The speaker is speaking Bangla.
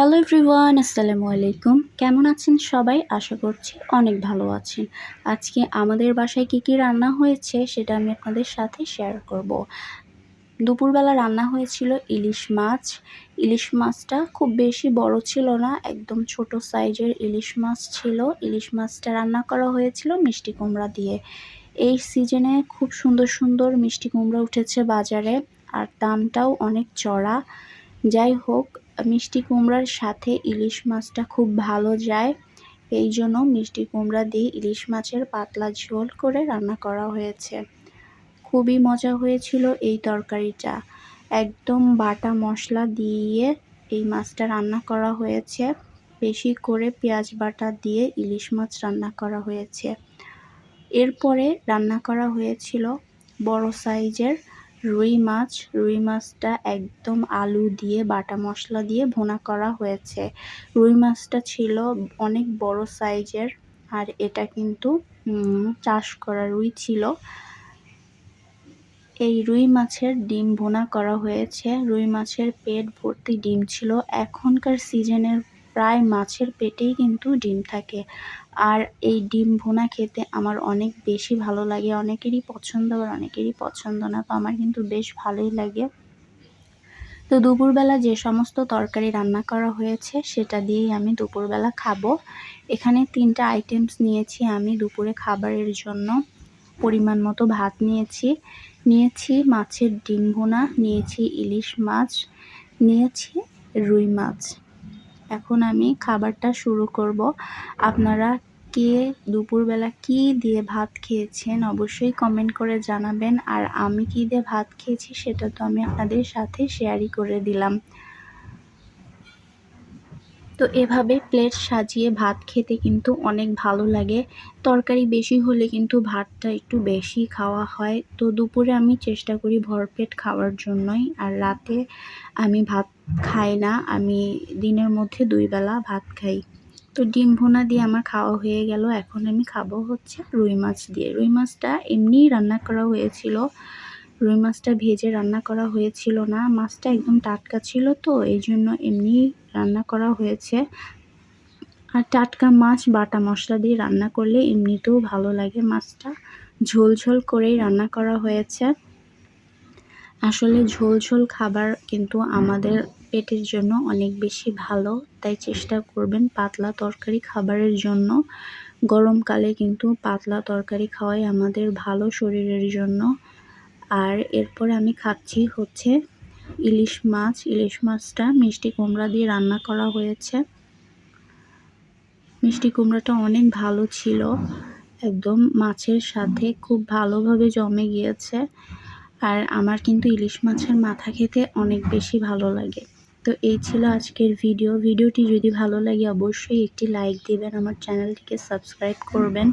হ্যালো এভরিওয়ান, আসসালামু আলাইকুম। কেমন আছেন সবাই? আশা করছি অনেক ভালো আছেন। আজকে আমাদের বাসায় কী কী রান্না হয়েছে সেটা আমি আপনাদের সাথে শেয়ার করব। দুপুরবেলা রান্না হয়েছিল ইলিশ মাছ। ইলিশ মাছটা খুব বেশি বড় ছিল না, একদম ছোট সাইজের ইলিশ মাছ ছিল। ইলিশ মাছটা রান্না করা হয়েছিল মিষ্টি কুমড়া দিয়ে। এই সিজনে খুব সুন্দর সুন্দর মিষ্টি কুমড়া উঠেছে বাজারে, আর দামটাও অনেক চড়া। যাই হোক মিষ্টি কুমড়ার সাথে ইলিশ মাছটা খুব ভালো যায়। এই জন্য মিষ্টি কুমড়া দিয়ে ইলিশ মাছের পাতলা ঝোল করে রান্না করা হয়েছে। খুবই মজা হয়েছিল এই তরকারিটা। একদম বাটা মশলা দিয়ে এই মাছটা রান্না করা হয়েছে। বেশি করে পেঁয়াজ বাটা দিয়ে ইলিশ মাছ রান্না করা হয়েছে। এরপরে রান্না করা হয়েছিল বড় সাইজের রুই মাছ। রুই মাছটা একদম আলু দিয়ে, বাটা মশলা দিয়ে ভুনা করা হয়েছে। রুই মাছটা ছিল অনেক বড় সাইজের আর এটা কিন্তু চাষ করা রুই ছিল। এই রুই মাছের ডিম ভুনা করা হয়েছে। রুই মাছের পেট ভর্তি ডিম ছিল। এখনকার সিজনের প্রায় মাছের পেটেই কিন্তু ডিম থাকে। আর এই ডিম ভুনা খেতে আমার অনেক বেশি ভালো লাগে, অনেকেরই পছন্দ আর অনেকেরই পছন্দ না, তো আমার কিন্তু বেশ ভালোই লাগে। তো দুপুরবেলা যে সমস্ত তরকারি রান্না করা হয়েছে, সেটা দিয়েই আমি দুপুরবেলা খাব। এখানে তিনটা আইটেমস নিয়েছি আমি দুপুরে খাবারের জন্য। পরিমাণ মতো ভাত নিয়েছি। নিয়েছি মাছের ডিম ভুনা, নিয়েছি ইলিশ মাছ, নিয়েছি রুই মাছ। এখন আমি খাবারটা শুরু করব। আপনারা কে দুপুরবেলা কি দিয়ে ভাত খেয়েছেন অবশ্যই কমেন্ট করে জানাবেন। আর আমি কি দিয়ে ভাত খেয়েছি সেটা তো আমি আপনাদের সাথে শেয়ারই করে দিলাম। তো এভাবে প্লেট সাজিয়ে ভাত খেতে কিন্তু অনেক ভালো লাগে। তরকারি বেশি হলে কিন্তু ভাতটা একটু বেশি খাওয়া হয়। তো দুপুরে আমি চেষ্টা করি ভরপেট খাওয়ার জন্যই। আর রাতে আমি ভাত খাই না, আমি দিনের মধ্যে দুই বেলা ভাত খাই। তো ডিম ভোনা দিয়ে আমার খাওয়া হয়ে গেল। এখন আমি খাব হচ্ছে রুই মাছ দিয়ে। রুই মাছটা এমনিই রান্না করা হয়েছিল। রুই মাছটা ভেজে রান্না করা হয়েছিল না। মাছটা একদম টাটকা ছিল তো, এই জন্য এমনি রান্না করা হয়েছে। আর টাটকা মাছ, বাটা মশলা দিয়ে রান্না করলে এমনিতেও ভালো লাগে মাছটা। ঝোল ঝোল করেই রান্না করা হয়েছে। আসলে ঝোল ঝোল খাবার কিন্তু আমাদের পেটের জন্য অনেক বেশি ভালো, তাই চেষ্টা করবেন পাতলা তরকারি খাবারের জন্য। গরমকালে কিন্তু পাতলা তরকারি খাওয়াই আমাদের ভালো শরীরের জন্য। আর এরপর আমি খাচ্ছি হচ্ছে ইলিশ মাছ। ইলিশ মাছটা মিষ্টি কুমড়া দিয়ে রান্না করা হয়েছে। মিষ্টি কুমড়াটা অনেক ভালো ছিল। একদম মাছের সাথে খুব ভালোভাবে জমে গিয়েছে। আর আমার কিন্তু ইলিশ মাছের মাথা খেতে অনেক বেশি ভালো লাগে। তো এই ছিল আজকের ভিডিও। ভিডিওটি যদি ভালো লাগে, অবশ্যই একটি লাইক দিবেন, আমার চ্যানেলটিকে সাবস্ক্রাইব করবেন।